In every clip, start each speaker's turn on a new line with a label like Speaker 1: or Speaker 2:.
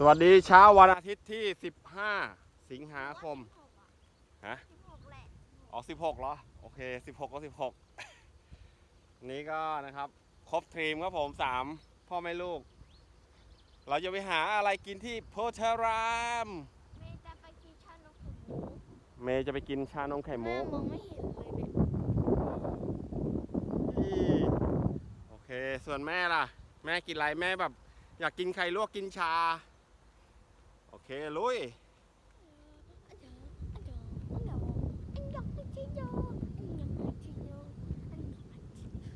Speaker 1: สวัสดีเช้าวันอาทิตย์ที่ 15 สิงหาคม ฮะ
Speaker 2: สิบหกแหละ
Speaker 1: ออก16เหรอ โอเค 16 ก็ 16 นี้ก็นะครับ ครบทีมครับผม 3 พ่อแม่ลูก เราจะไปหาอะไรกินที่โพธาราม
Speaker 2: เมย์จะไปกินชานมไข่มุก
Speaker 1: เมย์จะไปกินชานมไข่มุ
Speaker 2: แม่
Speaker 1: ก
Speaker 2: มองไม่เห็นเลยเนี่ย
Speaker 1: อีโอเค ส่วนแม่ล่ะ แม่กินอะไร แม่แบบ อยากกินไข่ลวกกินชา โอเค ลุย
Speaker 2: อันเดออันเดออันเดออันยอกไม่ใช่โยอันยอกไม่ใช่โยอันยอกไม่ใช่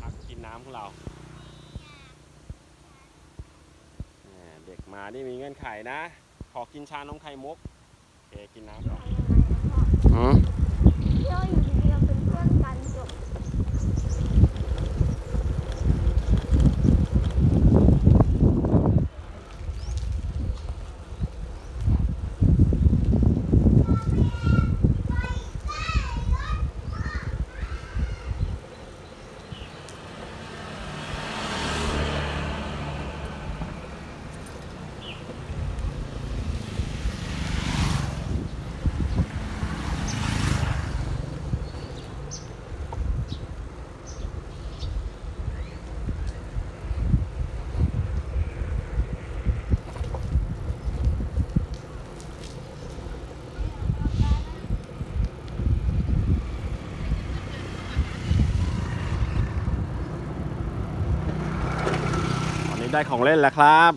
Speaker 1: พักกินน้ำของ เราแหมเด็กมานี่มีเงื่อนไขนะ ขอกินชานมไข่มุกโอเคกินน้ำก่อนอืม
Speaker 2: เที่ยวอยู่ดีๆเราเป็นเพื่อนกันจบ
Speaker 1: วันนี้ ได้ของเล่นแล้วครับ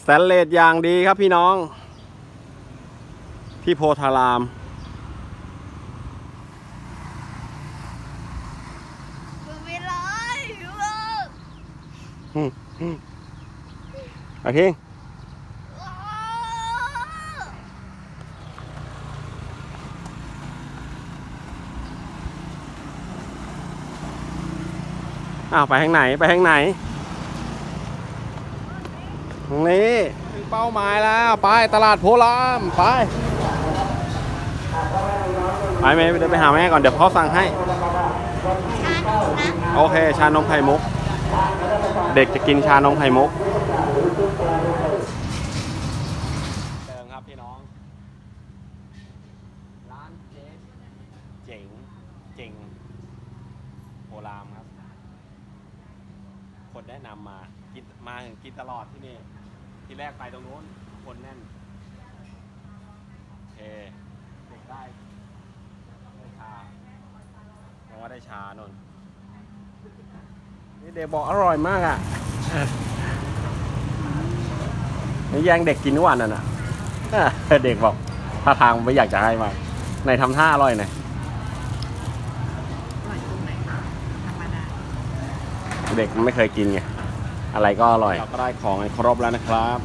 Speaker 1: สแตนเลสอย่างดีครับพี่น้อง ที่โพธาราม
Speaker 2: ดูไปเลยดูเลย
Speaker 1: โอเค
Speaker 2: ว้าว
Speaker 1: อ้าวไปทางไหนไปทางไหนตรงนี้ถึงเป้าหมายแล้วไปตลาดโพลามไปไปเมย์เดินไปหาแม่ก่อนเดี๋ยวพ่อสั่งให้
Speaker 2: ชานมนะ
Speaker 1: โอเค ชานมไข่มุก เด็กจะกินชานมไข่มุกเดิมครับพี่น้อง ร้านเจ๊เจ๋งเจ๋งโพลามครับ คนแนะนำมา กินมาถึงกินตลอดที่นี่ ที่แรกไปตรงนู้น คนแน่น โอเคเด็กได้ได้ชาเพราะว่าได้ชานนนี่เด็กบอกอร่อยมากอะ นี่แย่งเด็กกินทุกวันน่ะนะ เด็กบอกท่าทางไม่อยากจะให้มากไหนทำท่าอร่อยหน่อย
Speaker 3: ตรงไหนคะธรรมดา
Speaker 1: เด็กมันไม่เคยกินไงอะไรก็อร่อยเราก็ได้ของครบแล้วนะครับ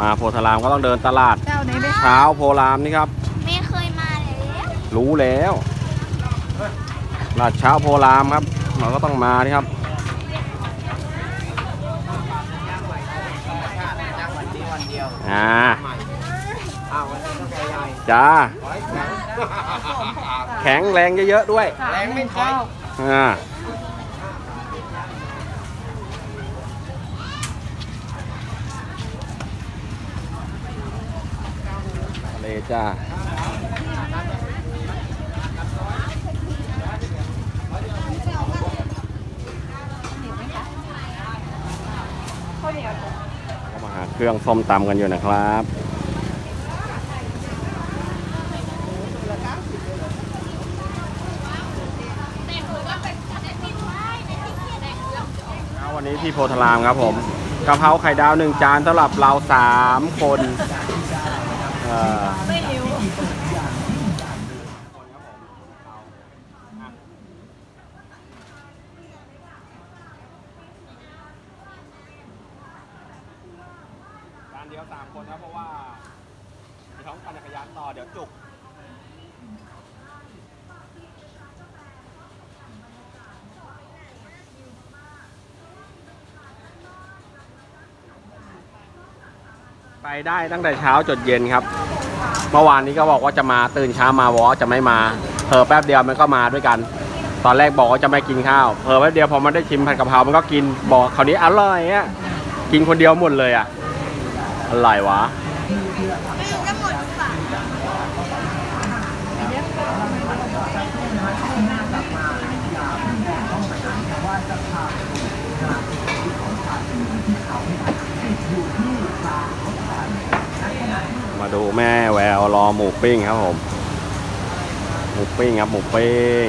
Speaker 1: มาโพธารามก็ต้องเดินตลาด
Speaker 3: เจ้านี้ไหม
Speaker 1: เช้าโพธารามนี่ครับ
Speaker 2: ไม่เคยมาแล้ว
Speaker 1: รู้แล้วตลาดเช้าโพธารามครับมเราก็ต้องมานี่ครับ
Speaker 4: ย่างวันนี้วันเดียว
Speaker 1: อ่า
Speaker 4: อ้าววันนี้ก็ใหญ่
Speaker 1: จ้า
Speaker 4: ขอให้แข็ง
Speaker 1: แข็งแรงเยอะๆด้วย
Speaker 4: แรงไม่ถอย
Speaker 1: อ่า ทะเลจ้า ก็มาหาเครื่องส้มตำกันอยู่นะครับ ที่โพธารามครับผมกะเพราไข่ดาวหนึ่งจานสำหรับเราสามคนเอ่อจานเดียวสามคนครับเพราะว่ามีท้องปั่นจักรยานต่อเดี๋ยวจุก ไปได้ตั้งแต่เช้าจดเย็นครับ เมื่อวานนี้ก็บอกว่าจะมาตื่นเช้ามาวอจะไม่มาเผลอแป๊บเดียวมันก็มาด้วยกัน ตอนแรกบอกว่าจะไม่กินข้าวเผลอแป๊บเดียวพอมันได้ชิมผัดกะเพรามันก็กินบอกคราวนี้อร่อยอะกินคนเดียวหมดเลยอะอร่อยวะ
Speaker 2: ไม่รู้จะหมดหรือเปล่
Speaker 1: มาดูแม่แววรอหมูปิ้งครับผม หมูปิ้งครับหมูปิ้ง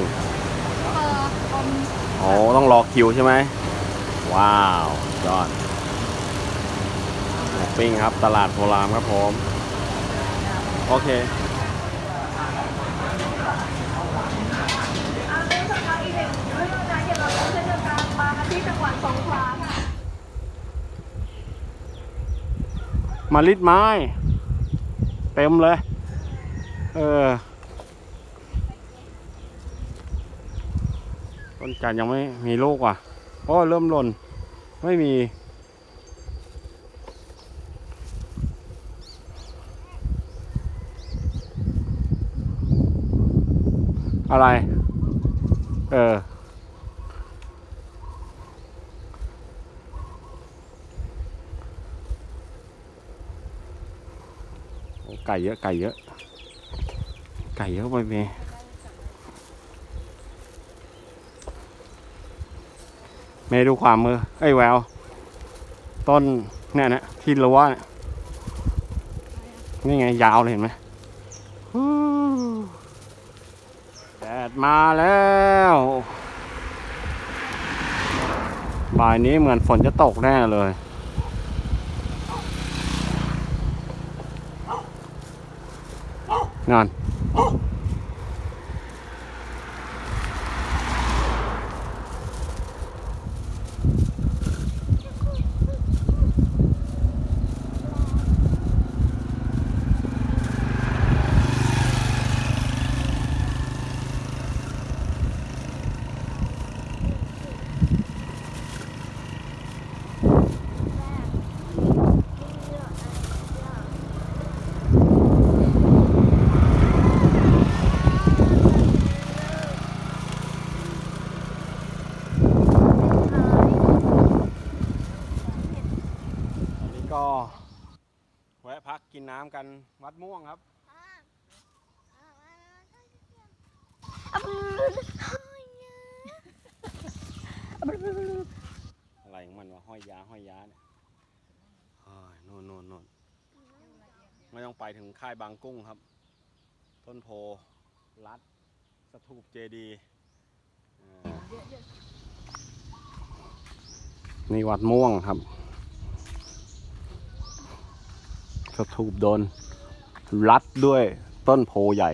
Speaker 1: โอ้ต้องรอคิวใช่ไหม ว้าวยอด หมูปิ้งครับตลาดโพรามครับผม โอเคมาลิดไม้ เต็มเลย เออ ต้นจันยังไม่มีลูกว่ะโอ้เริ่มหล่น ไม่มี อะไร เออ ไก่เยอะไก่เยอะ ไก่เยอะไปเมเมย์ดูความมือไอ้แววต้นเนี่ยนะที่รั้วเนี่ยนี่ไงยาวเลยเห็นไหมแดดมาแล้วบ่ายนี้เหมือนฝนจะตกแน่เลย นอ นอันนี้ก็ แวะพักกิ น้ำกันวัดม่วงครับ อะไรของมันวะห้อยยาห้อยยาเนี่ยเฮ้ยโน่นโน่นโน่นไม่ต้องไปถึงค่ายบางกุ้งครับ ต้นโพลัดสถูปเจดีย์อ่านี่วัดม่วงครับ ส ถูกโดนรัดด้วยต้นโพใหญ่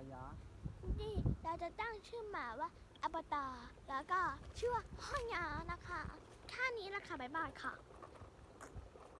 Speaker 1: า
Speaker 2: ยะ นี่เราจะตั้งชื่อหมาว่าอปตาแล้วก็ชื่อว่าห้องยานะคะ แค่นี้ละค่ะ บ๊ายบายค่ะ